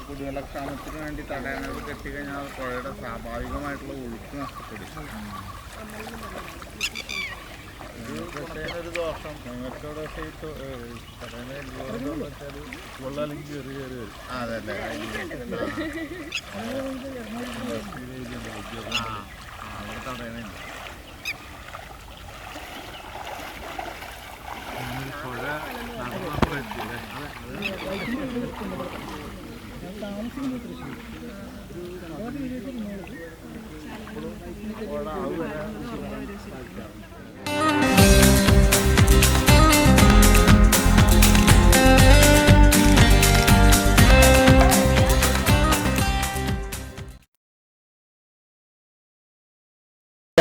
കുടിവെള്ളക്ഷാമത്തിന് വേണ്ടി തടയണകൾ കെട്ടിക്കഴിഞ്ഞാൽ പുഴയുടെ സ്വാഭാവികമായിട്ടുള്ള ഒഴുക്ക് നഷ്ടപ്പെടും ഒരു ദോഷം എന്തുകൊണ്ടെന്ന് വെച്ചാൽ വെള്ളം അല്ലെങ്കിൽ കയറി കയറി വരും അതല്ലേ അവിടെ തടയണില്ല പുഴ നടന്നപ്പോൾ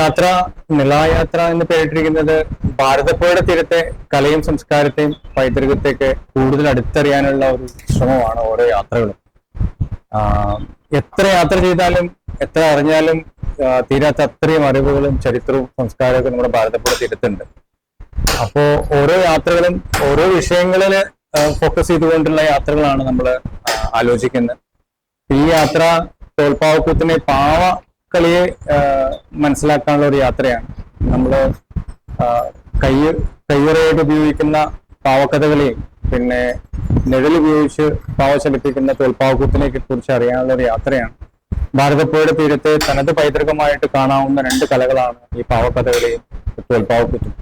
യാത്ര നിളായാത്ര എന്ന് പേരിട്ടിരിക്കുന്നത് ഭാരതപ്പുഴയുടെ തീരത്തെ കലയും സംസ്കാരത്തെയും പൈതൃകത്തെയൊക്കെ കൂടുതൽ അടുത്തറിയാനുള്ള ഒരു ശ്രമമാണ് ഓരോ യാത്രകളും. എത്ര യാത്ര ചെയ്താലും എത്ര അറിഞ്ഞാലും തീരാത്ത അത്രയും അറിവുകളും ചരിത്രവും സംസ്കാരവും നമ്മുടെ ഭാരതപ്പുഴ തീരത്തുണ്ട്. അപ്പോ ഓരോ യാത്രകളും ഓരോ വിഷയങ്ങളിൽ ഫോക്കസ് ചെയ്തുകൊണ്ടുള്ള യാത്രകളാണ് നമ്മൾ ആലോചിക്കുന്നത്. ഈ യാത്ര തോൽപ്പാവക്കൂത്തിനെ പാവ കളിയെ മനസ്സിലാക്കാനുള്ള ഒരു യാത്രയാണ്. നമ്മൾ കയ്യ് കയ്യുറയായിട്ട് ഉപയോഗിക്കുന്ന പാവക്കഥകളെയും പിന്നെ നിഴൽ ഉപയോഗിച്ച് പാവ ചലിപ്പിക്കുന്ന തോൽപ്പാവക്കൂത്തിനെ കുറിച്ച് അറിയാനുള്ള ഒരു യാത്രയാണ്. ഭാരതപ്പുഴയുടെ തീരത്തെ തനത് പൈതൃകമായിട്ട് കാണാവുന്ന രണ്ട് കലകളാണ് ഈ പാവക്കഥകളെയും തോൽപ്പാവക്കൂത്തും.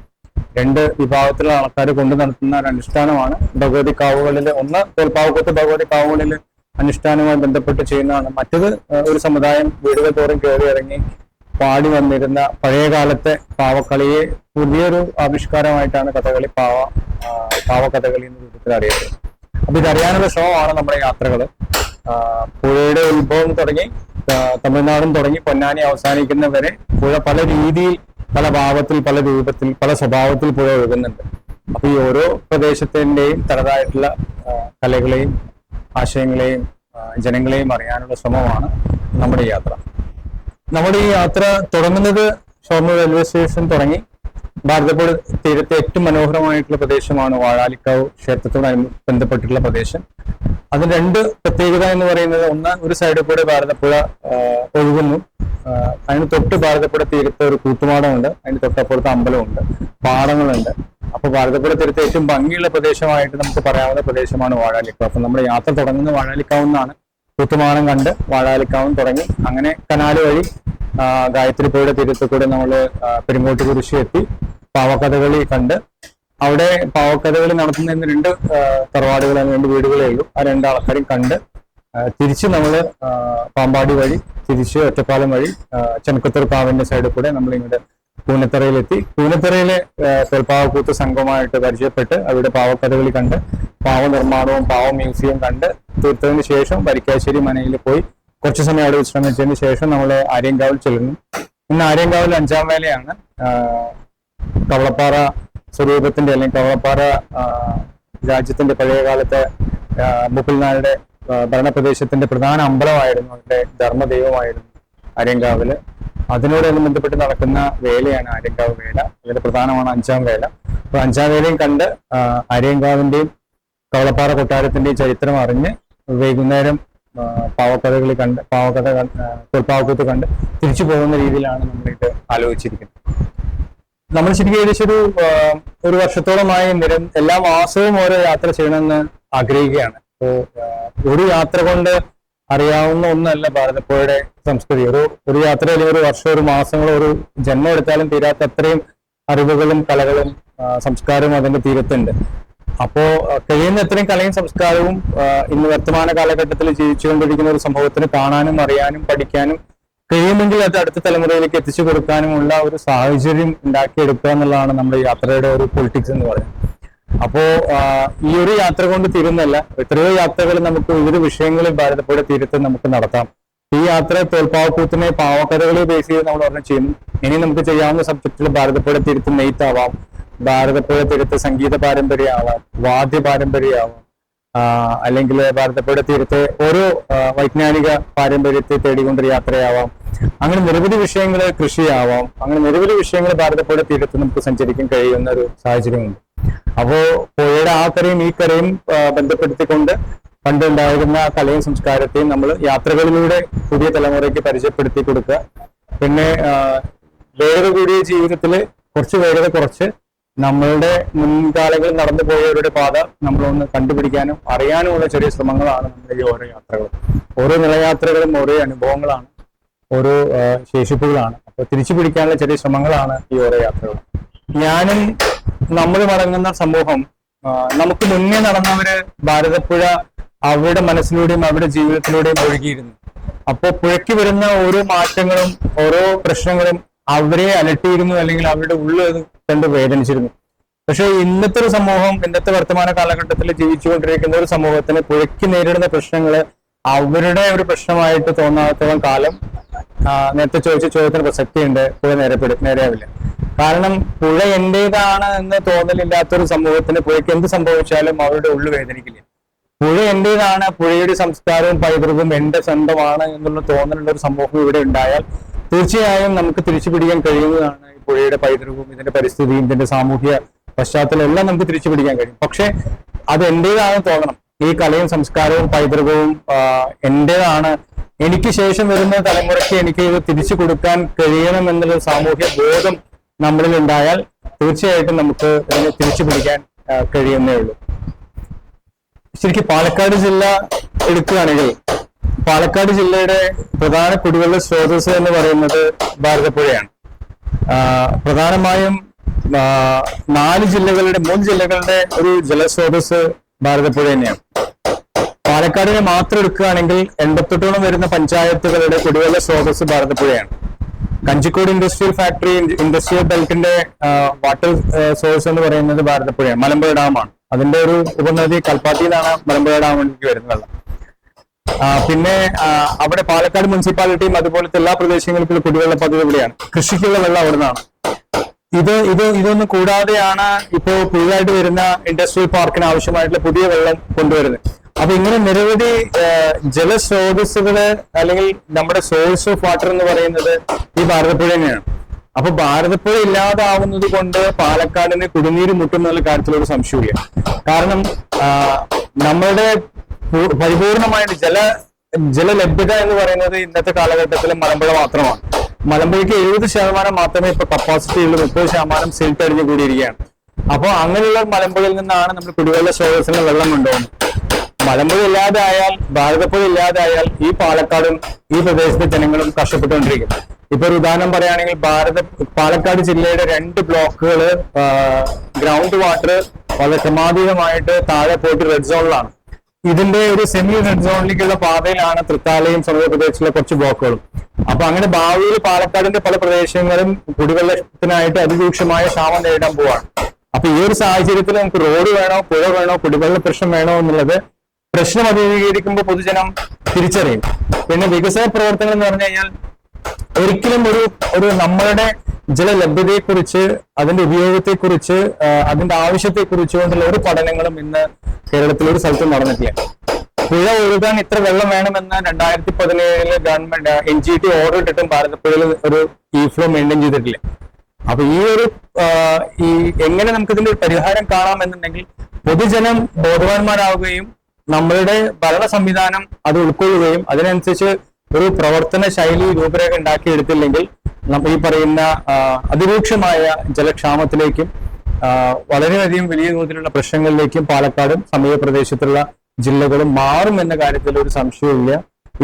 രണ്ട് വിഭാഗത്തിലുള്ള ആൾക്കാർ കൊണ്ടു നടത്തുന്ന ഒരു അനുഷ്ഠാനമാണ് ഭഗവതി കാവുകളിൽ ഒന്ന് തോൽപ്പാവക്കൂത്ത് ഭഗവതി കാവുകളിൽ അനുഷ്ഠാനവുമായി ബന്ധപ്പെട്ട് ചെയ്യുന്നതാണ്. മറ്റത് ഒരു സമുദായം വീടുകൾ തോറും കയറി ഇറങ്ങി പാടി വന്നിരുന്ന പഴയ കാലത്തെ പാവക്കളിയെ പുതിയൊരു ആവിഷ്കാരമായിട്ടാണ് കഥകളി പാവ പാവകഥകളി എന്ന രൂപത്തിൽ അറിയുന്നത് അപ്പൊ ഇതറിയാനുള്ള ശ്രമമാണ് നമ്മുടെ യാത്രകൾ പുഴയുടെ ഉത്ഭവം തുടങ്ങി തമിഴ്നാടും തുടങ്ങി പൊന്നാനി അവസാനിക്കുന്നവരെ പുഴ പല രീതിയിൽ പല ഭാവത്തിൽ പല രൂപത്തിൽ പല സ്വഭാവത്തിൽ പുഴ ഒഴുകുന്നുണ്ട്. അപ്പൊ ഈ ഓരോ പ്രദേശത്തിന്റെയും തനതായിട്ടുള്ള കലകളെയും ആശയങ്ങളെയും ജനങ്ങളെയും അറിയാനുള്ള ശ്രമമാണ് നമ്മുടെ യാത്ര. നമ്മുടെ ഈ യാത്ര തുടങ്ങുന്നത് ഷൊർണൂർ റെയിൽവേ സ്റ്റേഷൻ തുടങ്ങി. ഭാരതപ്പുഴ തീരത്തെ ഏറ്റവും മനോഹരമായിട്ടുള്ള പ്രദേശമാണ് വാഴാലിക്കാവ് ക്ഷേത്രത്തോട് ബന്ധപ്പെട്ടിട്ടുള്ള പ്രദേശം. അതിന് രണ്ട് പ്രത്യേകത എന്ന് പറയുന്നത് ഒന്ന് ഒരു സൈഡിൽ കൂടെ ഭാരതപ്പുഴ ഒഴുകുന്നു. അതിന് തൊട്ട് ഭാരതപ്പുഴ തീരത്ത് ഒരു കൂത്തുമാടമുണ്ട്. അതിന് തൊട്ടപ്പുറത്ത് അമ്പലമുണ്ട്. പാടങ്ങളുണ്ട്. അപ്പൊ ഭാരതപ്പുഴ തീരത്തെ ഏറ്റവും ഭംഗിയുള്ള പ്രദേശമായിട്ട് നമുക്ക് പറയാവുന്ന പ്രദേശമാണ് വാഴാലിക്കാവ്. അപ്പൊ നമ്മുടെ യാത്ര തുടങ്ങുന്നത് വാഴാലിക്കാവ് നിന്നാണ്. കൂത്തുമാടം കണ്ട് വാഴാലിക്കാവും തുടങ്ങി. അങ്ങനെ കനാല് വഴി ഗായത്രി പുഴയുടെ തീരത്ത് കൂടെ നമ്മൾ പെരുങ്ങോട്ട് കുരിശി എത്തി പാവക്കഥകളി കണ്ട്. അവിടെ പാവക്കഥകളി നടത്തുന്ന രണ്ട് തറവാടുകൾ രണ്ട് വീടുകളേ ഉള്ളൂ. ആ രണ്ട് ആൾക്കാരും കണ്ട് തിരിച്ച് നമ്മൾ പാമ്പാടി വഴി തിരിച്ച് ഒറ്റപ്പാലം വഴി ചെനക്കത്തൂർ കാവിന്റെ സൈഡിൽ കൂടെ നമ്മൾ ഇങ്ങോട്ട് കൂനത്തറയിലെത്തി കൂനത്തറയിലെ തൊൽപ്പാവക്കൂത്ത് സംഘമായിട്ട് പരിചയപ്പെട്ട് അവിടെ പാവക്കഥകളി കണ്ട് പാവ നിർമ്മാണവും പാവ മ്യൂസിയം കണ്ട് തീർത്തതിന് ശേഷം വരിക്കാശ്ശേരി മനയിൽ പോയി കുറച്ച് സമയം അവിടെ വിശ്രമിച്ചതിന് ശേഷം നമ്മൾ ആര്യങ്കാവിൽ ചെല്ലുന്നു. ഇന്ന് ആര്യങ്കാവിൽ അഞ്ചാം വേലയാണ്. കവളപ്പാറ സ്വരൂപത്തിന്റെ അല്ലെങ്കിൽ കവളപ്പാറ രാജ്യത്തിന്റെ പഴയ കാലത്തെ മുപ്പിൽനാളുടെ ഭരണപ്രദേശത്തിന്റെ പ്രധാന അമ്പലമായിരുന്നു അവരുടെ ധർമ്മദൈവമായിരുന്നു ആര്യങ്കാവിൽ. അതിനോടൊന്നും ബന്ധപ്പെട്ട് നടക്കുന്ന വേലയാണ് ആര്യങ്കാവ് വേല. അതിന്റെ പ്രധാനമാണ് അഞ്ചാം വേല. അപ്പൊ അഞ്ചാം വേലയും കണ്ട് ആര്യങ്കാവിന്റെയും കവളപ്പാറ കൊട്ടാരത്തിന്റെ ചരിത്രം അറിഞ്ഞ് വൈകുന്നേരം പാവക്കഥകൾ കണ്ട് പാവക്കഥ കണ്ട്, തോൽപ്പാവക്കൂത്ത് കണ്ട് തിരിച്ചു പോകുന്ന രീതിയിലാണ് നമ്മളിത് ആലോചിച്ചിരിക്കുന്നത്. നമ്മൾ ശരിക്കും ഏകദേശം ഒരു ഒരു വർഷത്തോളമായി നിരം എല്ലാ മാസവും ഓരോ യാത്ര ചെയ്യണമെന്ന് ആഗ്രഹിക്കുകയാണ്. അപ്പോ ഒരു യാത്ര കൊണ്ട് അറിയാവുന്ന ഒന്നല്ല ഭാരതപ്പുഴയുടെ സംസ്കൃതി. ഒരു ഒരു യാത്ര അല്ലെങ്കിൽ ഒരു വർഷം ഒരു മാസങ്ങളോ ഒരു ജന്മം എടുത്താലും തീരാത്ത അത്രയും അറിവുകളും കലകളും സംസ്കാരവും അതിന്റെ തീരത്തുണ്ട്. അപ്പോ കഴിയുന്ന ഇത്രയും കലയും സംസ്കാരവും ഇന്ന് വർത്തമാന കാലഘട്ടത്തിൽ ജീവിച്ചുകൊണ്ടിരിക്കുന്ന ഒരു സംഭവത്തിന് കാണാനും അറിയാനും പഠിക്കാനും കഴിയുമെങ്കിൽ അത് അടുത്ത തലമുറയിലേക്ക് എത്തിച്ചു കൊടുക്കാനുമുള്ള ഒരു സാഹചര്യം ഉണ്ടാക്കിയെടുക്കുക എന്നുള്ളതാണ് നമ്മുടെ യാത്രയുടെ ഒരു പൊളിറ്റിക്സ് എന്ന് പറയുന്നത്. അപ്പോ ഈ ഒരു യാത്ര കൊണ്ട് തീരുന്നല്ല എത്രയോ യാത്രകൾ നമുക്ക് വിവിധ വിഷയങ്ങളിൽ ഭാരതപ്പുഴ തീരത്ത് നമുക്ക് നടത്താം. ഈ യാത്ര തോൽപ്പാവക്കൂത്തിനെ പാവക്കഥകളെ ബേസ് ചെയ്ത് നമ്മൾ ഒരെണ്ണം ചെയ്യുന്നു. ഇനി നമുക്ക് ചെയ്യാവുന്ന സബ്ജക്റ്റിൽ ഭാരതപ്പുഴ തീരത്ത് നെയ്ത്താവാം ഭാരതപ്പുഴ തീരത്ത് സംഗീത പാരമ്പര്യമാവാം വാദ്യ പാരമ്പര്യമാവാം അല്ലെങ്കിൽ ഭാരതപ്പുഴ തീരത്തെ ഓരോ വൈജ്ഞാനിക പാരമ്പര്യത്തെ തേടിക്കൊണ്ടൊരു യാത്രയാവാം. അങ്ങനെ നിരവധി വിഷയങ്ങൾ കൃഷിയാവാം. അങ്ങനെ നിരവധി വിഷയങ്ങൾ ഭാരതപ്പുഴ തീരത്ത് നമുക്ക് സഞ്ചരിക്കാൻ കഴിയുന്ന ഒരു സാഹചര്യമുണ്ട്. അപ്പോ പുഴയുടെ ആ കരയും ഈ കരയും ബന്ധപ്പെടുത്തിക്കൊണ്ട് പണ്ടുണ്ടായിരുന്ന കലയും സംസ്കാരത്തെയും നമ്മൾ യാത്രകളിലൂടെ പുതിയ തലമുറയ്ക്ക് പരിചയപ്പെടുത്തി കൊടുക്കുക പിന്നെ വേറെ കൂടിയ ജീവിതത്തിൽ കുറച്ച് വേഗത കുറച്ച് നമ്മളുടെ മുൻകാലങ്ങളിൽ നടന്നു പോയവരുടെ പാത നമ്മളൊന്ന് കണ്ടുപിടിക്കാനും അറിയാനുമുള്ള ചെറിയ ശ്രമങ്ങളാണ് നമ്മുടെ ഈ ഓരോ യാത്രകളും. ഓരോ നിലയാത്രകളും ഓരോ അനുഭവങ്ങളാണ് ഓരോ ശേഷിപ്പുകളാണ്. അപ്പൊ തിരിച്ചു പിടിക്കാനുള്ള ചെറിയ ശ്രമങ്ങളാണ് ഈ ഓരോ യാത്രകൾ ഞാനും നമ്മൾ മടങ്ങുന്ന സമൂഹം നമുക്ക് മുന്നേ നടന്നവര് ഭാരതപ്പുഴ അവരുടെ മനസ്സിലൂടെയും അവരുടെ ജീവിതത്തിലൂടെയും ഒഴുകിയിരുന്നു. അപ്പോൾ പുഴയ്ക്ക് വരുന്ന ഓരോ മാറ്റങ്ങളും ഓരോ പ്രശ്നങ്ങളും അവരെ അലട്ടിയിരുന്നു അല്ലെങ്കിൽ അവരുടെ ഉള്ളിൽ കണ്ട് വേദനിച്ചിരുന്നു. പക്ഷെ ഇന്നത്തെ ഒരു സമൂഹം ഇന്നത്തെ വർത്തമാന കാലഘട്ടത്തിൽ ജീവിച്ചുകൊണ്ടിരിക്കുന്ന ഒരു സമൂഹത്തിന് പുഴയ്ക്ക് നേരിടുന്ന പ്രശ്നങ്ങൾ അവരുടെ ഒരു പ്രശ്നമായിട്ട് തോന്നാത്തോളം കാലം നേരത്തെ ചോദിച്ച ചോദ്യത്തിന് പ്രസക്തിയുണ്ട്. പുഴ നേരപ്പെടും നേരെയാവില്ല കാരണം പുഴ എന്റേതാണ് എന്ന് തോന്നലില്ലാത്തൊരു സമൂഹത്തിന് പുഴയ്ക്ക് എന്ത് സംഭവിച്ചാലും അവരുടെ ഉള്ളു വേദനിക്കില്ല. പുഴ എന്റേതാണ് പുഴയുടെ സംസ്കാരവും പൈതൃകവും എന്റെ സ്വന്തമാണ് എന്നുള്ള തോന്നലുള്ള ഒരു സമൂഹം ഇവിടെ ഉണ്ടായാൽ തീർച്ചയായും നമുക്ക് തിരിച്ചു പിടിക്കാൻ കഴിയുന്നതാണ് പുഴയുടെ പൈതൃകവും ഇതിന്റെ പരിസ്ഥിതിയും ഇതിന്റെ സാമൂഹ്യ പശ്ചാത്തലം എല്ലാം നമുക്ക് തിരിച്ചു പിടിക്കാൻ കഴിയും. പക്ഷെ അത് എന്റേതാണെന്ന് തോന്നണം. ഈ കലയും സംസ്കാരവും പൈതൃകവും എന്റേതാണ്. എനിക്ക് ശേഷം വരുന്ന തലമുറയ്ക്ക് എനിക്ക് ഇത് തിരിച്ചു കൊടുക്കാൻ കഴിയണം എന്നുള്ള സാമൂഹ്യ ബോധം നമ്മളിൽ ഉണ്ടായാൽ തീർച്ചയായിട്ടും നമുക്ക് ഇതിനെ തിരിച്ചു പിടിക്കാൻ കഴിയുന്നേ ഉള്ളൂ. ശരിക്കും പാലക്കാട് ജില്ല എടുക്കുകയാണെങ്കിൽ പാലക്കാട് ജില്ലയുടെ പ്രധാന കുടിവെള്ള സ്രോതസ് എന്ന് പറയുന്നത് ഭാരതപ്പുഴയാണ്. പ്രധാനമായും നാല് ജില്ലകളുടെ മൂന്ന് ജില്ലകളുടെ ഒരു ജലസ്രോതസ് ഭാരതപ്പുഴ തന്നെയാണ്. പാലക്കാടിനെ മാത്രം എടുക്കുകയാണെങ്കിൽ എൺപത്തെട്ടോളം വരുന്ന പഞ്ചായത്തുകളുടെ കുടിവെള്ള സ്രോതസ് ഭാരതപ്പുഴയാണ്. കഞ്ചിക്കോട് ഇൻഡസ്ട്രിയൽ ഫാക്ടറി ഇൻഡസ്ട്രിയൽ ബെൽറ്റിന്റെ വാട്ടർ സോഴ്സ് എന്ന് പറയുന്നത് ഭാരതപ്പുഴയാണ്. മലമ്പുഴ ഡാമാണ്. അതിന്റെ ഒരു ഉപനദി കൽപ്പാത്തിയിലാണ് മലമ്പുഴ ഡാമിലേക്ക് വരുന്ന വെള്ളം പിന്നെ അവിടെ പാലക്കാട് മുനിസിപ്പാലിറ്റിയും അതുപോലത്തെ എല്ലാ പ്രദേശങ്ങൾക്കുള്ള കുടിവെള്ള പദ്ധതി ഇവിടെയാണ്. കൃഷിക്കുള്ള വെള്ളം അവിടെ നിന്നാണ് ഇത് ഇത് ഇതൊന്നും കൂടാതെയാണ് ഇപ്പോ പുതിയതായിട്ട് വരുന്ന ഇൻഡസ്ട്രിയൽ പാർക്കിന് ആവശ്യമായിട്ടുള്ള പുതിയ വെള്ളം കൊണ്ടുവരുന്നത്. അപ്പൊ ഇങ്ങനെ നിരവധി ജലസ്രോതസ്സുകൾ അല്ലെങ്കിൽ നമ്മുടെ സോഴ്സ് ഓഫ് വാട്ടർ എന്ന് പറയുന്നത് ഈ ഭാരതപ്പുഴ തന്നെയാണ്. അപ്പൊ ഭാരതപ്പുഴ ഇല്ലാതാവുന്നത് കൊണ്ട് പാലക്കാടിന് കുടിനീര് മുട്ടുന്നുള്ള കാര്യത്തിലൊരു സംശയമില്ല കാരണം നമ്മുടെ പൂ- പരിപൂർണമായ ജല ജലലഭ്യത എന്ന് പറയുന്നത് ഇന്നത്തെ കാലഘട്ടത്തിൽ മലമ്പുഴ മാത്രമാണ്. മലമ്പുഴയ്ക്ക് എഴുപത് ശതമാനം മാത്രമേ ഇപ്പൊ കപ്പാസിറ്റി ഉള്ളൂ. മുപ്പത് ശതമാനം സിൽട്ട് അടിഞ്ഞു കൂടിയിരിക്കുകയാണ്. അപ്പോൾ അങ്ങനെയുള്ള മലമ്പുഴയിൽ നിന്നാണ് നമ്മൾ കുടിവെള്ള സ്രോതസ്സിന് വെള്ളം കൊണ്ടുപോകുന്നത്. മലമ്പുഴ ഇല്ലാതായാൽ ഭാരതപ്പുഴ ഇല്ലാതായാൽ ഈ പാലക്കാടും ഈ പ്രദേശത്തെ ജനങ്ങളും കഷ്ടപ്പെട്ടുകൊണ്ടിരിക്കും ഇപ്പൊ ഒരു ഉദാഹരണം പറയുകയാണെങ്കിൽ ഭാരത പാലക്കാട് ജില്ലയുടെ രണ്ട് ബ്ലോക്കുകൾ ഗ്രൗണ്ട് വാട്ടർ വളരെ ക്രമാതീതമായിട്ട് താഴെ പോയിട്ട് റെഡ് സോണിലാണ് ഇതിന്റെ ഒരു സെമി റെഡ് സോണിലേക്കുള്ള പാതയിലാണ് തൃത്താലയും സമീപ പ്രദേശത്തിലെ കുറച്ച് ബ്ലോക്കുകളും. അപ്പൊ അങ്ങനെ ഭാവിയിൽ പാലക്കാടിന്റെ പല പ്രദേശങ്ങളും കുടിവെള്ളത്തിനായിട്ട് അതിരൂക്ഷമായ ക്ഷാമം നേരിടാൻ പോവാണ്. അപ്പൊ ഈ ഒരു സാഹചര്യത്തിൽ നമുക്ക് റോഡ് വേണോ പുഴ വേണോ കുടിവെള്ള പ്രശ്നം വേണോ എന്നുള്ളത് പ്രശ്നം അഭിമുഖീകരിക്കുമ്പോൾ പൊതുജനം തിരിച്ചറിയും. പിന്നെ വികസന പ്രവർത്തനങ്ങൾ എന്ന് പറഞ്ഞു കഴിഞ്ഞാൽ ഒരിക്കലും ഒരു ഒരു നമ്മളുടെ ജലലഭ്യതയെക്കുറിച്ച് അതിന്റെ ഉപയോഗത്തെക്കുറിച്ച് അതിന്റെ ആവശ്യത്തെക്കുറിച്ച് കൊണ്ടുള്ള ഒരു പഠനങ്ങളും ഇന്ന് കേരളത്തിൽ ഒരു സ്ഥലത്തും നടന്നിട്ടില്ല. പുഴ ഒഴുകാൻ ഇത്ര വെള്ളം വേണമെന്ന് രണ്ടായിരത്തി പതിനേഴിൽ government N G T order ഇട്ടിട്ടും ഭാരതപ്പുഴയിൽ ഒരു ഈ ഫ്ലോ മെയിന്റെയിൻ ചെയ്തിട്ടില്ല. അപ്പൊ ഈ ഒരു ഈ എങ്ങനെ നമുക്ക് ഇതിന്റെ ഒരു പരിഹാരം കാണാം എന്നുണ്ടെങ്കിൽ പൊതുജനം ബോധവാന്മാരാവുകയും നമ്മളുടെ ഭരണ സംവിധാനം അത് ഉൾക്കൊള്ളുകയും അതിനനുസരിച്ച് ഒരു പ്രവർത്തന ശൈലി രൂപരേഖ ഉണ്ടാക്കിയെടുത്തില്ലെങ്കിൽ നമ്മൾ ഈ പറയുന്ന അതിരൂക്ഷമായ ജലക്ഷാമത്തിലേക്കും വളരെയധികം വലിയ തോതിലുള്ള പ്രശ്നങ്ങളിലേക്കും പാലക്കാടും സമീപ പ്രദേശത്തുള്ള ജില്ലകളും മാറും എന്ന കാര്യത്തിൽ ഒരു സംശയമില്ല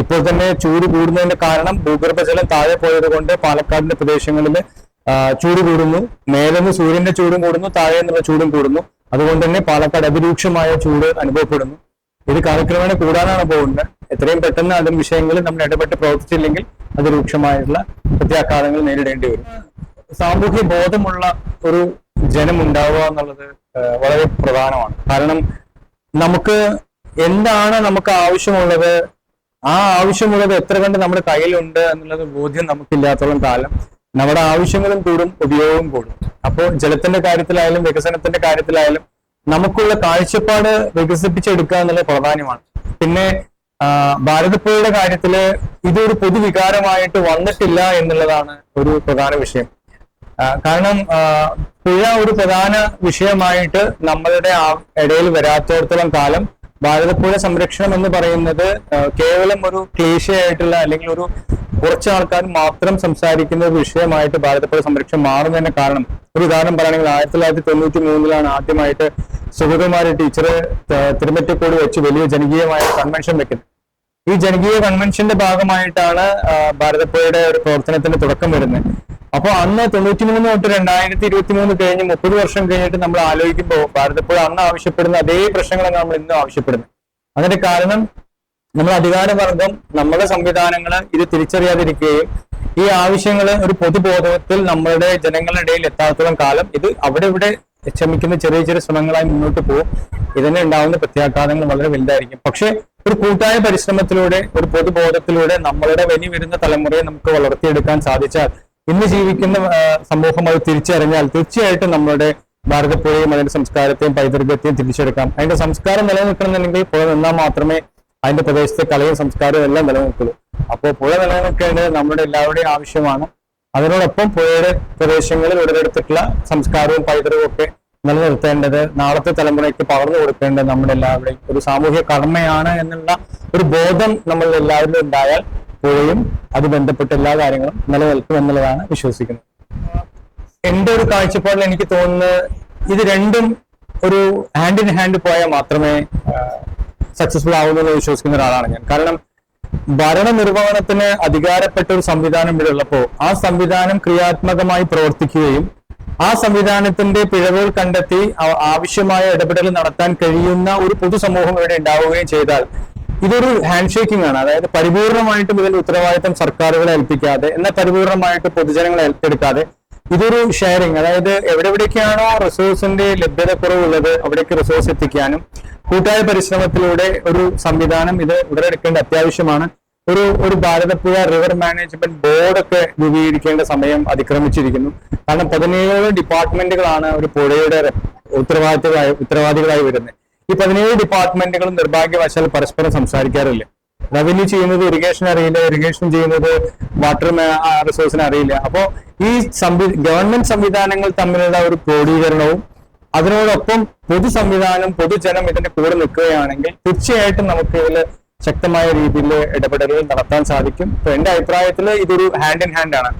ഇപ്പോൾ തന്നെ ചൂട് കൂടുന്നതിന്റെ കാരണം ഭൂഗർഭജലം താഴെ പോയത് കൊണ്ട് പാലക്കാടിന്റെ പ്രദേശങ്ങളിൽ ചൂട് കൂടുന്നു. മേലെന്ന് സൂര്യന്റെ ചൂടും കൂടുന്നു താഴെ നിന്നുള്ള ചൂടും കൂടുന്നു. അതുകൊണ്ട് തന്നെ പാലക്കാട് അതിരൂക്ഷമായ ചൂട് അനുഭവപ്പെടുന്നു. ഇത് കാലക്രമേണ കൂടാനാണ് പോകുന്നത്. എത്രയും പെട്ടെന്ന് അതും വിഷയങ്ങളിൽ നമ്മൾ ഇടപെട്ട് പ്രവർത്തിച്ചില്ലെങ്കിൽ അതിരൂക്ഷമായിട്ടുള്ള പ്രത്യാഘാതങ്ങൾ നേരിടേണ്ടി വരും. സാമൂഹ്യ ബോധമുള്ള ഒരു ജനം ഉണ്ടാവുക എന്നുള്ളത് വളരെ പ്രധാനമാണ്. കാരണം നമുക്ക് എന്താണ് നമുക്ക് ആവശ്യമുള്ളത് ആ ആവശ്യമുള്ളത് എത്ര കണ്ട് നമ്മുടെ കയ്യിലുണ്ട് എന്നുള്ളത് ബോധ്യം നമുക്കില്ലാത്തോളം കാലം നമ്മുടെ ആവശ്യങ്ങളും കൂടും ഉപയോഗവും കൂടും. അപ്പോൾ ജലത്തിന്റെ കാര്യത്തിലായാലും വികസനത്തിന്റെ കാര്യത്തിലായാലും നമുക്കുള്ള കാഴ്ചപ്പാട് വികസിപ്പിച്ചെടുക്കുക എന്നുള്ളത് പ്രധാനമാണ് പിന്നെ ഭാരതപ്പുഴയുടെ കാര്യത്തിൽ ഇതൊരു പൊതുവികാരമായിട്ട് വന്നിട്ടില്ല എന്നുള്ളതാണ് ഒരു പ്രധാന വിഷയം. കാരണം പുഴ ഒരു പ്രധാന വിഷയമായിട്ട് നമ്മളുടെ ഇടയിൽ വരാത്തോടത്തോളം കാലം ഭാരതപ്പുഴ സംരക്ഷണം എന്ന് പറയുന്നത് കേവലം ഒരു ക്ലേശയായിട്ടുള്ള അല്ലെങ്കിൽ ഒരു കുറച്ച് ആൾക്കാർ മാത്രം സംസാരിക്കുന്ന ഒരു വിഷയമായിട്ട് ഭാരതപ്പുഴ സംരക്ഷണം മാറുന്നതിന്റെ കാരണം. ഒരു ഉദാഹരണം പറയുകയാണെങ്കിൽ ആയിരത്തി തൊള്ളായിരത്തി തൊണ്ണൂറ്റി മൂന്നിലാണ് ആദ്യമായിട്ട് സുഗതകുമാരി ടീച്ചർ തിരുമറ്റക്കോട് വെച്ച് വലിയ ജനകീയമായ കൺവെൻഷൻ വെക്കുന്നത്. ഈ ജനകീയ കൺവെൻഷന്റെ ഭാഗമായിട്ടാണ് ഭാരതപ്പുഴയുടെ ഒരു പ്രവർത്തനത്തിന്റെ തുടക്കം വരുന്നത്. അപ്പൊ അന്ന് തൊണ്ണൂറ്റി മൂന്ന് തൊട്ട് രണ്ടായിരത്തി ഇരുപത്തി മൂന്ന് കഴിഞ്ഞ് മുപ്പത് വർഷം കഴിഞ്ഞിട്ട് നമ്മൾ ആലോചിക്കുമ്പോൾ ഭാരതപ്പുഴ അന്ന് ആവശ്യപ്പെടുന്ന അതേ പ്രശ്നങ്ങളാണ് നമ്മൾ ഇന്നും ആവശ്യപ്പെടുന്നത്. അതിന്റെ കാരണം നമ്മൾ അധികാരവർഗം നമ്മുടെ സംവിധാനങ്ങൾ ഇത് തിരിച്ചറിയാതിരിക്കുകയും ഈ ആവശ്യങ്ങൾ ഒരു പൊതുബോധത്തിൽ നമ്മളുടെ ജനങ്ങളുടെ ഇടയിൽ എത്താത്തോളം കാലം ഇത് അവിടെ ഇവിടെ ക്ഷമിക്കുന്ന ചെറിയ ചെറിയ ശ്രമങ്ങളായി മുന്നോട്ട് പോകും. ഇതിന് ഉണ്ടാവുന്ന പ്രത്യാഘാതങ്ങൾ വളരെ വലുതായിരിക്കും. പക്ഷെ ഒരു കൂട്ടായ പരിശ്രമത്തിലൂടെ ഒരു പൊതുബോധത്തിലൂടെ നമ്മളുടെ വനി വരുന്ന തലമുറയെ നമുക്ക് വളർത്തിയെടുക്കാൻ സാധിച്ചാൽ ഇന്ന് ജീവിക്കുന്ന സമൂഹം അത് തിരിച്ചറിഞ്ഞാൽ തീർച്ചയായിട്ടും നമ്മുടെ ഭാരതപ്പുഴയും അതിന്റെ സംസ്കാരത്തെയും പൈതൃകത്തെയും തിരിച്ചെടുക്കാം. അതിന്റെ സംസ്കാരം നിലനിൽക്കണമെന്നുണ്ടെങ്കിൽ പുഴ നിന്നാൽ മാത്രമേ അതിന്റെ പ്രദേശത്തെ കലയും സംസ്കാരവും എല്ലാം നിലനിൽക്കുള്ളൂ. അപ്പോൾ പുഴ നിലനിൽക്കേണ്ടത് നമ്മുടെ എല്ലാവരുടെയും ആവശ്യമാണ്. അതിനോടൊപ്പം പുഴയുടെ പ്രദേശങ്ങളിൽ ഉടലെടുത്തിട്ടുള്ള സംസ്കാരവും പൈതൃകവും ഒക്കെ നിലനിർത്തേണ്ടത് നാളത്തെ തലമുറയ്ക്ക് പകർന്നു കൊടുക്കേണ്ടത് നമ്മുടെ എല്ലാവരുടെയും ഒരു സാമൂഹ്യ കടമയാണ് എന്നുള്ള ഒരു ബോധം നമ്മൾ എല്ലാവരിലും ഉണ്ടായാൽ പുഴയും അത് ബന്ധപ്പെട്ട എല്ലാ കാര്യങ്ങളും നിലനിൽക്കും എന്നുള്ളതാണ് വിശ്വസിക്കുന്നത്. എന്റെ ഒരു കാഴ്ചപ്പാടിൽ എനിക്ക് തോന്നുന്നത് ഇത് രണ്ടും ഒരു ഹാൻഡ് ഇൻ ഹാൻഡ് പോയാൽ മാത്രമേ സക്സസ്ഫുൾ ആവുന്നു എന്ന് വിശ്വസിക്കുന്ന ഒരാളാണ് ഞാൻ. കാരണം ഭരണനിർവഹണത്തിന് അധികാരപ്പെട്ട ഒരു സംവിധാനം ഇവിടെ ഉള്ളപ്പോൾ ആ സംവിധാനം ക്രിയാത്മകമായി പ്രവർത്തിക്കുകയും ആ സംവിധാനത്തിന്റെ പിഴവുകൾ കണ്ടെത്തി ആവശ്യമായ ഇടപെടൽ നടത്താൻ കഴിയുന്ന ഒരു പൊതുസമൂഹം ഇവിടെ ഉണ്ടാവുകയും ചെയ്താൽ ഇതൊരു ഹാൻഡ് ഷേക്കിംഗ് ആണ് അതായത് പരിപൂർണമായിട്ടും ഇതിന്റെ ഉത്തരവാദിത്തം സർക്കാരുകളെ ഏൽപ്പിക്കാതെ എന്നാൽ പരിപൂർണമായിട്ട് പൊതുജനങ്ങളെ ഏറ്റെടുക്കാതെ ഇതൊരു ഷെയറിങ് അതായത് എവിടെ എവിടേക്കാണോ റിസോഴ്സിന്റെ ലഭ്യത കുറവുള്ളത് അവിടേക്ക് റിസോഴ്സ് എത്തിക്കാനും കൂട്ടായ പരിശ്രമത്തിലൂടെ ഒരു സംവിധാനം ഇത് ഉടലെടുക്കേണ്ട അത്യാവശ്യമാണ്. ഒരു ഒരു ഭാരതപ്പുഴ റിവർ മാനേജ്മെന്റ് ബോർഡൊക്കെ രൂപീകരിക്കേണ്ട സമയം അതിക്രമിച്ചിരിക്കുന്നു. കാരണം പതിനേഴ് ഡിപ്പാർട്ട്മെന്റുകളാണ് ഒരു പുഴയുടെ ഉത്തരവാദിത്തമായി ഉത്തരവാദികളായി വരുന്നത്. ഈ പതിനേഴ് ഡിപ്പാർട്ട്മെന്റുകളും നിർഭാഗ്യവശാൽ പരസ്പരം സംസാരിക്കാറില്ല. റവന്യൂ ചെയ്യുന്നത് ഇറിഗേഷൻ അറിയില്ല ഇറിഗേഷൻ ചെയ്യുന്നത് വാട്ടർ റിസോഴ്സിന് അറിയില്ല. അപ്പോ ഈ സംവി ഗവൺമെന്റ് സംവിധാനങ്ങൾ തമ്മിലുള്ള ഒരു ക്രോഡീകരണവും അതിനോടൊപ്പം പൊതു സംവിധാനം പൊതുജനം ഇതിന്റെ കൂടെ നിൽക്കുകയാണെങ്കിൽ തീർച്ചയായിട്ടും നമുക്ക് ഇതിൽ ശക്തമായ രീതിയിൽ ഇടപെടലുകൾ നടത്താൻ സാധിക്കും. എന്റെ അഭിപ്രായത്തിൽ ഇതൊരു ഹാൻഡ് ഇൻ ഹാൻഡ് ആണ്.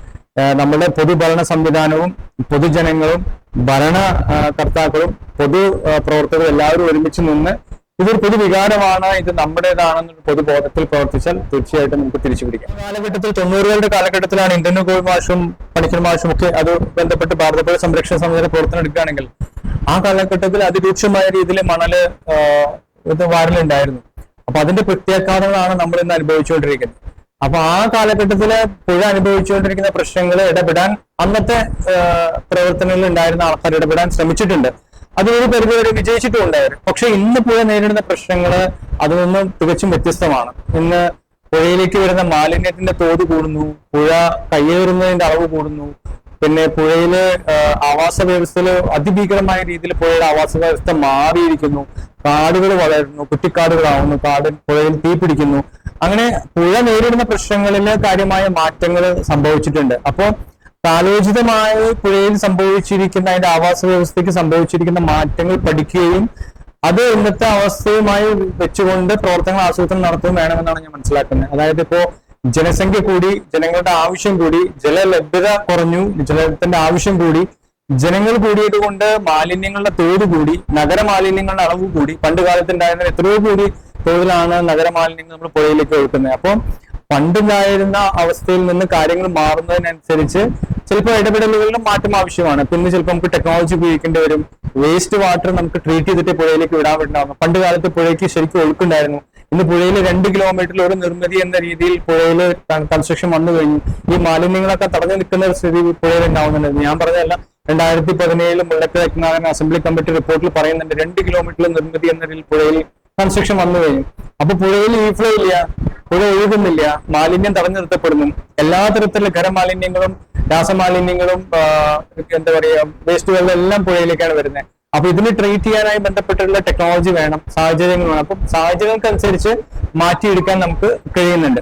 നമ്മുടെ പൊതുഭരണ സംവിധാനവും പൊതുജനങ്ങളും ഭരണ ആ, കർത്താക്കളും പൊതു പ്രവർത്തകരും എല്ലാവരും ഒരുമിച്ച് നിന്ന് ഇതൊരു പൊതുവികാരമാണ് ഇത് നമ്മുടേതാണെന്നൊരു പൊതുബോധത്തിൽ പ്രവർത്തിച്ചാൽ തീർച്ചയായിട്ടും നമുക്ക് തിരിച്ചു പിടിക്കാം. കാലഘട്ടത്തിൽ തൊണ്ണൂറുകളുടെ കാലഘട്ടത്തിലാണ് ഇന്ത്യൻ ഗോൾ മാഷും പണിക്കർ മാഷും ഒക്കെ അത് ബന്ധപ്പെട്ട് ഭാരതപ്പുഴ സംരക്ഷണ സമിതിയുടെ പ്രവർത്തനം എടുക്കുകയാണെങ്കിൽ ആ കാലഘട്ടത്തിൽ അതിരൂക്ഷമായ രീതിയിൽ മണൽ വാരലുണ്ടായിരുന്നു. അപ്പൊ അതിന്റെ പ്രത്യാഘാതങ്ങളാണ് നമ്മൾ ഇന്ന് അനുഭവിച്ചുകൊണ്ടിരിക്കുന്നത്. അപ്പൊ ആ കാലഘട്ടത്തിൽ പുഴ അനുഭവിച്ചുകൊണ്ടിരിക്കുന്ന പ്രശ്നങ്ങൾ ഇടപെടാൻ അന്നത്തെ പ്രവർത്തനങ്ങളിൽ ഉണ്ടായിരുന്ന ആൾക്കാർ ഇടപെടാൻ ശ്രമിച്ചിട്ടുണ്ട്. അത് ഒരു പരിധിവരെ വിജയിച്ചിട്ടുണ്ടായിരുന്നു പക്ഷെ ഇന്ന് പുഴ നേരിടുന്ന പ്രശ്നങ്ങൾ അതിൽ നിന്നും തികച്ചും വ്യത്യസ്തമാണ്. ഇന്ന് പുഴയിലേക്ക് വരുന്ന മാലിന്യത്തിന്റെ തോത് കൂടുന്നു പുഴ കയ്യേറുന്നതിന്റെ അളവ് കൂടുന്നു പിന്നെ പുഴയിലെ ആവാസ വ്യവസ്ഥയിൽ അതിഭീകരമായ രീതിയിൽ പുഴയുടെ ആവാസ വ്യവസ്ഥ മാറിയിരിക്കുന്നു. കാടുകൾ വളരുന്നു കുറ്റിക്കാടുകളാവുന്നു കാട് പുഴയിൽ തീ പിടിക്കുന്നു. അങ്ങനെ പുഴ നേരിടുന്ന പ്രശ്നങ്ങളിൽ കാര്യമായ മാറ്റങ്ങൾ സംഭവിച്ചിട്ടുണ്ട്. അപ്പോൾ കാലോചിതമായി പുഴയിൽ സംഭവിച്ചിരിക്കുന്ന അതിന്റെ ആവാസ വ്യവസ്ഥയ്ക്ക് സംഭവിച്ചിരിക്കുന്ന മാറ്റങ്ങൾ പഠിക്കുകയും അത് ഇന്നത്തെ അവസ്ഥയുമായി വെച്ചുകൊണ്ട് പ്രവർത്തനങ്ങൾ ആസൂത്രണം നടത്തുകയും വേണമെന്നാണ് ഞാൻ മനസ്സിലാക്കുന്നത്. അതായത് ഇപ്പോ ജനസംഖ്യ കൂടി ജനങ്ങളുടെ ആവശ്യം കൂടി ജലലഭ്യത കുറഞ്ഞു ജലത്തിന്റെ ആവശ്യം കൂടി ജനങ്ങൾ കൂടിയത് കൊണ്ട് മാലിന്യങ്ങളുടെ തോത് കൂടി നഗരമാലിന്യങ്ങളുടെ അളവ് കൂടി. പണ്ട് കാലത്ത് ഉണ്ടായിരുന്ന എത്രയോ കൂടി തോതിലാണ് നഗരമാലിന്യങ്ങൾ നമ്മൾ പുഴയിലേക്ക് ഒഴുക്കുന്നത്. അപ്പം പണ്ടുണ്ടായിരുന്ന അവസ്ഥയിൽ നിന്ന് കാര്യങ്ങൾ മാറുന്നതിനനുസരിച്ച് ചിലപ്പോൾ ഇടപെടലുകളിലും മാറ്റം ആവശ്യമാണ്. പിന്നെ ചിലപ്പോൾ നമുക്ക് ടെക്നോളജി ഉപയോഗിക്കേണ്ടി വരും. വേസ്റ്റ് വാട്ടർ നമുക്ക് ട്രീറ്റ് ചെയ്തിട്ട് പുഴയിലേക്ക് വിടാൻ പറ്റുന്നതാണ്. പണ്ട് കാലത്ത് പുഴയ്ക്ക് ശരിക്കും ഒഴുക്കുണ്ടായിരുന്നു. ഇന്ന് പുഴയിൽ രണ്ട് കിലോമീറ്ററിൽ ഒരു നിർമ്മിതി എന്ന രീതിയിൽ പുഴയിൽ കൺസ്ട്രക്ഷൻ വന്നു കഴിഞ്ഞു. ഈ മാലിന്യങ്ങളൊക്കെ തടഞ്ഞു നിൽക്കുന്ന ഒരു സ്ഥിതി പുഴയിൽ ഉണ്ടാവുന്നുണ്ട്. ഞാൻ പറഞ്ഞതല്ല രണ്ടായിരത്തി പതിനേഴിൽ മുല്ലക്കൽ രത്നാകരൻ അസംബ്ലി കമ്മിറ്റി റിപ്പോർട്ടിൽ പറയുന്നുണ്ട് രണ്ട് കിലോമീറ്റർ നിർമ്മിതി എന്ന രീതിയിൽ പുഴയിൽ കൺസ്ട്രക്ഷൻ വന്നു കഴിഞ്ഞു. അപ്പൊ പുഴയിൽ ഈ ഫ്ലോ ഇല്ല പുഴ ഒഴുകുന്നില്ല മാലിന്യം തടഞ്ഞു നിർത്തപ്പെടുന്നു എല്ലാ തരത്തിലുള്ള ഖരമാലിന്യങ്ങളും രാസമാലിന്യങ്ങളും എന്താ പറയാ വേസ്റ്റുകളും എല്ലാം പുഴയിലേക്കാണ് വരുന്നത്. അപ്പൊ ഇതിന് ട്രീറ്റ് ചെയ്യാനായി ബന്ധപ്പെട്ടുള്ള ടെക്നോളജി വേണം സാഹചര്യങ്ങൾ വേണം. അപ്പൊ സാഹചര്യങ്ങൾക്കനുസരിച്ച് മാറ്റിയെടുക്കാൻ നമുക്ക് കഴിയുന്നുണ്ട്.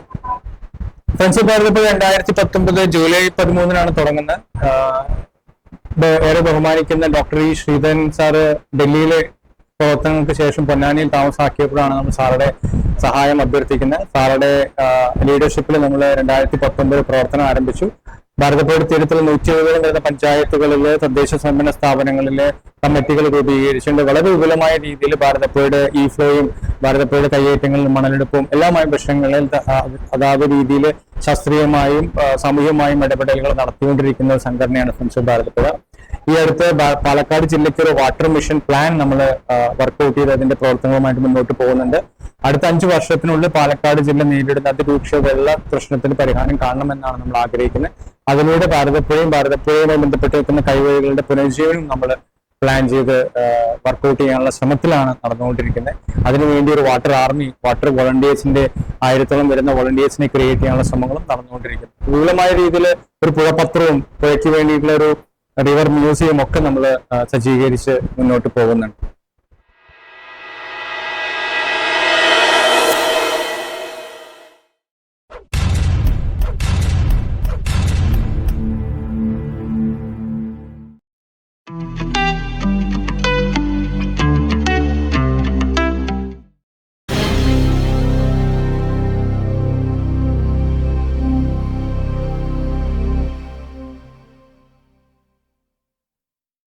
ഫ്രണ്ട്സ് ഭാരതപ്പുഴ രണ്ടായിരത്തി പത്തൊമ്പത് ജൂലൈ പതിമൂന്നിനാണ് തുടങ്ങുന്നത്. ഏറെ ബഹുമാനിക്കുന്ന ഡോക്ടർ ഇ ശ്രീധരൻ സാറ് ഡൽഹിയിലെ പ്രവർത്തനങ്ങൾക്ക് ശേഷം പൊന്നാനിയിൽ താമസമാക്കിയപ്പോഴാണ് നമ്മൾ സാറുടെ സഹായം അഭ്യർത്ഥിക്കുന്നത്. സാറുടെ ലീഡർഷിപ്പിൽ നമ്മൾ രണ്ടായിരത്തി പത്തൊമ്പത് പ്രവർത്തനം ആരംഭിച്ചു. ഭാരതപ്പുഴ തീരത്തിൽ നൂറ്റി എഴുപതിലും വരുന്ന പഞ്ചായത്തുകളിലെ തദ്ദേശ സ്വയംഭരണ സ്ഥാപനങ്ങളിലെ കമ്മിറ്റികൾ രൂപീകരിച്ചുകൊണ്ട് വളരെ വിപുലമായ രീതിയിൽ ഭാരതപ്പുഴയുടെ ഈ ഫ്ലോയും ഭാരതപ്പുഴയുടെ കയ്യേറ്റങ്ങളിലും മണലെടുപ്പും എല്ലാമായ പ്രശ്നങ്ങളിൽ അതാത് രീതിയിൽ ശാസ്ത്രീയമായും സാമൂഹികമായും ഇടപെടലുകൾ നടത്തിക്കൊണ്ടിരിക്കുന്ന ഒരു സംഘടനയാണ് ഫ്രണ്ട്സ് ഭാരതപ്പുഴ. ഈ അടുത്ത് പാലക്കാട് ജില്ലയ്ക്ക് ഒരു വാട്ടർ മിഷൻ പ്ലാൻ നമ്മൾ വർക്ക്ഔട്ട് ചെയ്ത് അതിന്റെ പ്രവർത്തനങ്ങളുമായിട്ട് മുന്നോട്ട് പോകുന്നുണ്ട്. അടുത്ത അഞ്ചു വർഷത്തിനുള്ളിൽ പാലക്കാട് ജില്ല നേരിടുന്ന അതിരൂക്ഷ വെള്ള പ്രശ്നത്തിന് പരിഹാരം കാണണമെന്നാണ് നമ്മൾ ആഗ്രഹിക്കുന്നത്. അതിലൂടെ ഭാരതപ്പുഴയും ഭാരതപ്പുഴയുമായി ബന്ധപ്പെട്ട് കൈവഴികളുടെ പുനരുജ്ജീവനം നമ്മൾ പ്ലാൻ ചെയ്ത് വർക്ക്ഔട്ട് ചെയ്യാനുള്ള ശ്രമത്തിലാണ് നടന്നുകൊണ്ടിരിക്കുന്നത്. അതിനുവേണ്ടി ഒരു വാട്ടർ ആർമി വാട്ടർ വോളണ്ടിയേഴ്സിന്റെ ആയിരത്തോളം വരുന്ന വോളണ്ടിയേഴ്സിനെ ക്രിയേറ്റ് ചെയ്യാനുള്ള ശ്രമങ്ങളും നടന്നുകൊണ്ടിരിക്കുന്നു. വിപുലമായ രീതിയിൽ ഒരു പുഴപത്രവും പുഴയ്ക്ക് വേണ്ടിയിട്ടുള്ള ഒരു റിവർ മ്യൂസിയം ഒക്കെ നമ്മൾ സജ്ജീകരിച്ച് മുന്നോട്ട് പോകുന്നുണ്ട്.